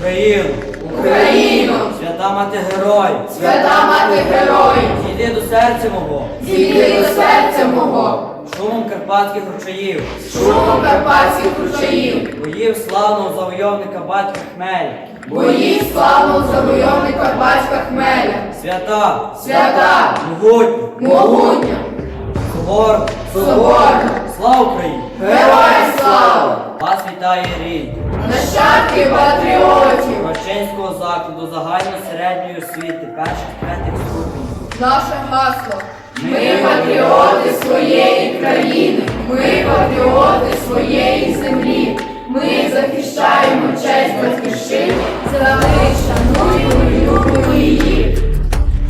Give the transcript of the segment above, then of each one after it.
Україну, Україну, свята мати героїв, свята мати героїв, зійди до серця мого, зійди до серця мого, шумом карпатських ручаїв, шумом карпатських ручаїв, боїв славного завойовника батька Хмеля, боїв славного завойовника батька Хмеля, свята, свята, могутня, могутня, соборна, соборна, слава Україні! героям слава, Вас вітає рід нащадки патріотів, Ващенського закладу загальної середньої освіти перших третіх ступенів. наше гасло. Ми патріоти своєї країни, ми патріоти своєї землі. Ми захищаємо честь батьківщини, за них шануємо і любимо її.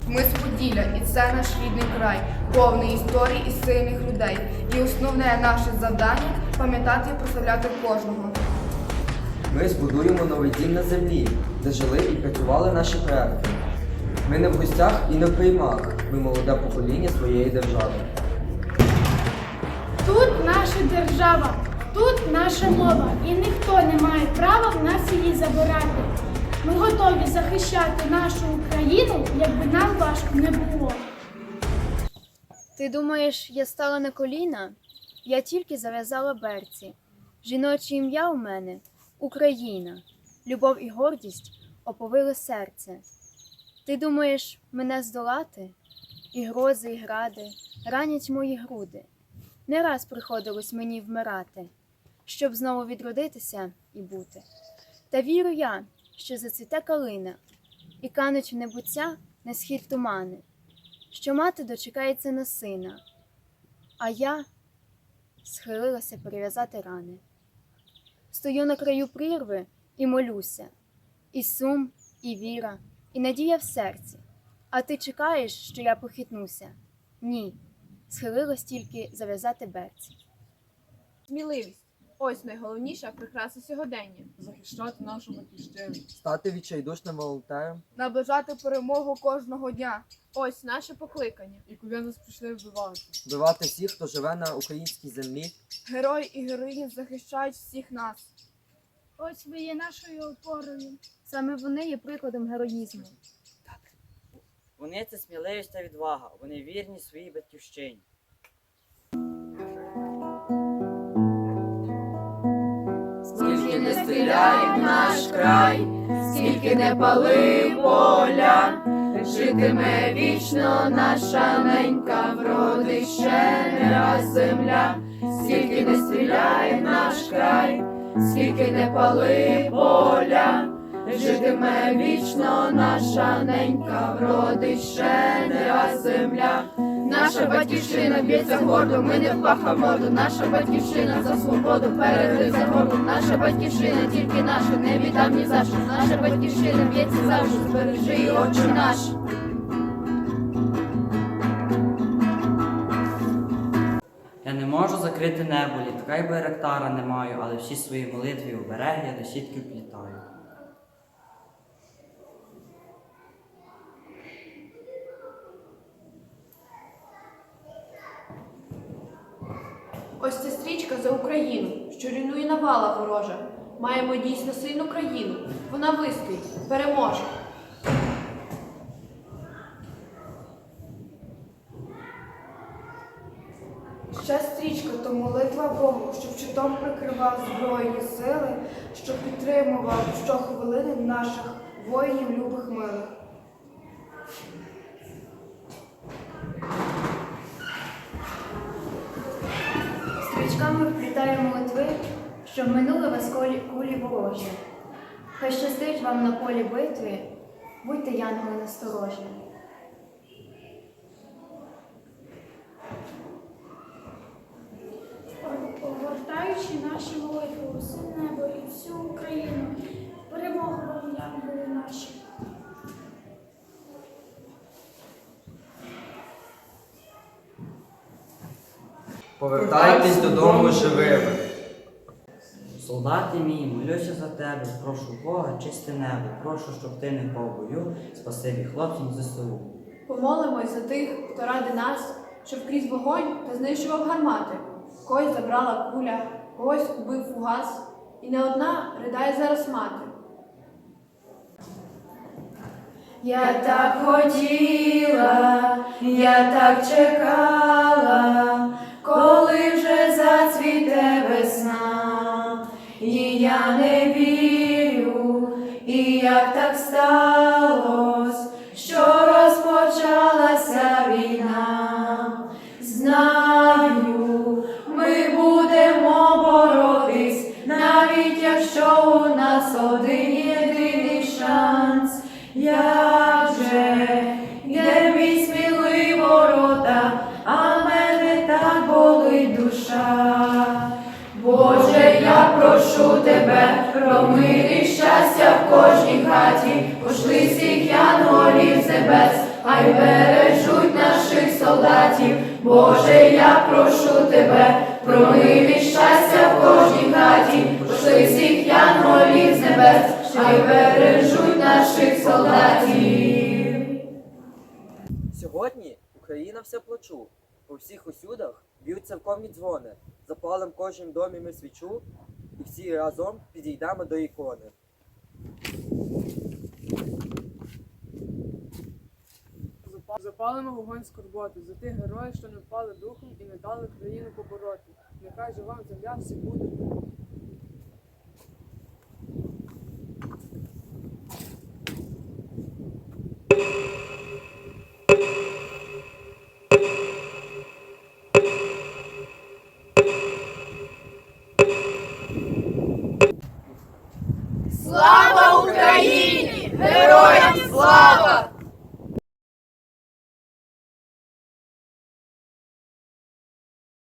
Ми з Поділля, і це наш рідний край, повний історій і сильних людей. І основне наше завдання пам'ятати і прославляти кожного. Ми збудуємо новий дім на землі, де жили і працювали наші предки. Ми не в гостях і не в приймах. Ми молоде покоління своєї держави. Тут наша держава, тут наша мова, і ніхто не має права в нас її забирати. Ми готові захищати нашу Україну, якби нам важко не було. Ти думаєш, я стала на коліна? Я тільки зав'язала берці. Жіноче ім'я у мене Україна. Любов і гордість оповили серце. Ти думаєш, мене здолати? І грози, і гради ранять мої груди. Не раз приходилось мені вмирати, щоб знову відродитися і бути. Та вірю я, що зацвіте калина, і кануть в небуття на схід тумани що мати дочекається на сина, а я схилилася перев'язати рани. Стою на краю прірви і молюся, і сум, і віра, і надія в серці. А ти чекаєш, що я похитнуся? Ні, схилилась тільки зав'язати берці. Сміливість ось найголовніша прикраса сьогодення. захищати нашу батьківщину. Стати відчайдушним волонтером. Наближати перемогу кожного дня. Ось наше покликання. І куди нас прийшли вбивати? Вбивати всіх, хто живе на українській землі. Герої і героїні захищають всіх нас. Ось ви є нашою опорою. Саме вони є прикладом героїзму. Вони це сміливість та відвага, вони вірні своїй батьківщині. В наш край, скільки не пали поля, житиме вічно наша ненька, вроди ще не раз земля, скільки не стріляє наш край, скільки не пали поля, житиме вічно наша ненька, вроди ще не раз земля. Наша батьківщина б'ється гордо, ми не впаха морду, наша батьківщина за свободу перед за горду, наша батьківщина тільки наша, не віддам ні за що, наша батьківщина б'ється завжди, збережи і очі наші. Я не можу закрити небо, літка й байрактара не маю, але всі свої молитви у берег я до сітки вплітаю. Ось ця стрічка за Україну, що руйнує навала ворожа. Маємо дійсно сильну країну. Вона вистоїть, переможе. Ще стрічка то молитва Богу, щоб щитом прикривав збройні сили, щоб підтримував щохвилини наших воїнів любих милих. Стрічками вплітаю молитви, щоб минули вас кулі ворожі. Хай щастить вам на полі битви, будьте янголи насторожі. Огортаючи наші молитви усе небо і всю Україну, перемогу вам янголи наші. Повертайтесь додому живими. Солдати мій, молюся за тебе, прошу Бога, чисте небо, прошу, щоб ти не впав бою, спасибі хлопцям ЗСУ. Помолимось за тих, хто ради нас, щоб крізь вогонь та знищував гармати. Когось забрала куля, когось убив фугас, і не одна ридає зараз мати. Я так хотіла, я так чекала, коли вже зацвіте весна, і я не вірю, і як так сталось, що розпочалася війна. Знаю, ми будемо боротись, навіть якщо у нас один прошу тебе про мир і щастя в кожній хаті, пошли всіх янголів небес, хай бережуть наших солдатів. Боже, я прошу тебе про мир і щастя в кожній хаті, пошли всіх янголів небес, хай бережуть наших солдатів. Сьогодні Україна вся плачу. По всіх усюдах б'ють церковні дзвони. Запалим в домі ми свічу, і всі разом підійдемо до ікони. Запалимо вогонь скорботи за тих героїв, що не впали духом і не дали країну побороти. Нехай же вам земля всі буде.